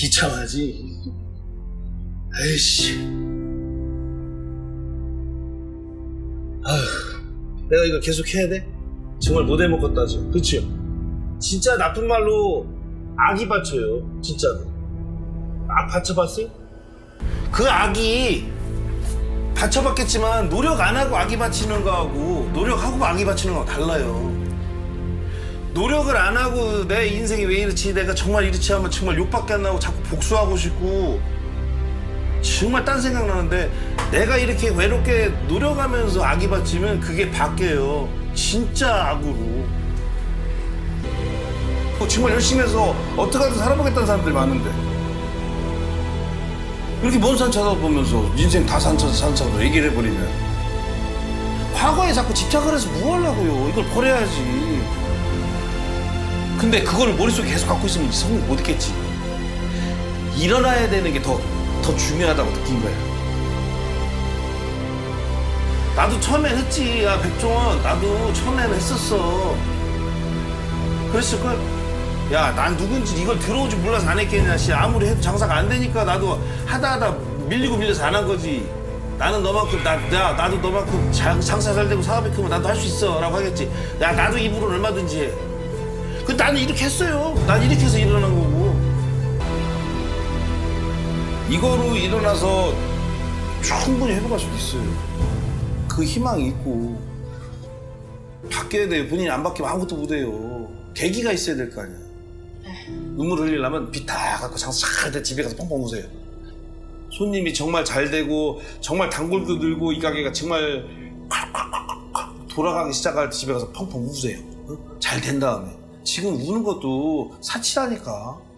비참하지. 에이씨. 아휴, 내가 이거 계속 해야 돼? 정말 못 해먹겠다, 지금. 그치요? 진짜 나쁜 말로 악이 받쳐요. 진짜로. 악 받쳐봤어요? 그 악이 받쳐봤겠지만 노력 안 하고 악이 받치는 거하고 노력하고 악이 받치는 거하고 달라요. 노력을 안 하고 내 인생이 왜 이렇지? 내가 정말 이렇지 하면 정말 욕밖에 안 나고 자꾸 복수하고 싶고 정말 딴 생각 나는데 내가 이렇게 외롭게 노력하면서 악이 받치면 그게 바뀌어요. 진짜 악으로. 어, 정말 열심히 해서 어떻게든 살아보겠다는 사람들이 많은데. 이렇게 먼 산 찾아보면서 인생 다 산차서 산차서 얘기를 해버리면. 과거에 자꾸 집착을 해서 뭐 하려고요? 이걸 버려야지 근데 그거를 머릿속에 계속 갖고 있으면 성공 못 있겠지. 일어나야 되는 게 더, 더 중요하다고 느낀 거야. 나도 처음엔 했지. 야, 백종원. 나도 처음에는 했었어. 그랬을걸? 야, 난 누군지 이걸 들어오지 몰라서 안 했겠냐, 씨. 아무리 해도 장사가 안 되니까 나도 하다 하다 밀리고 밀려서 안 한 거지. 나는 너만큼, 나, 야, 나도 너만큼 장, 장사 잘 되고 사업이 크면 나도 할 수 있어. 라고 하겠지. 야, 나도 이불은 얼마든지 해. 그 나는 이렇게 했어요. 난 이렇게 해서 일어난 거고. 이거로 일어나서 충분히 회복할 수도 있어요. 그 희망이 있고 바뀌어야 돼요. 본인이 안 바뀌면 아무것도 못 해요. 계기가 있어야 될 거 아니야. 눈물 흘리려면 비다 갖고 장사 잘돼 집에 가서 펑펑 우세요. 손님이 정말 잘 되고 정말 단골도 늘고 이 가게가 정말 콱콱콱콱 돌아가기 시작할 때 집에 가서 펑펑 우세요. 응? 잘된 다음에 지금 우는 것도 사치라니까.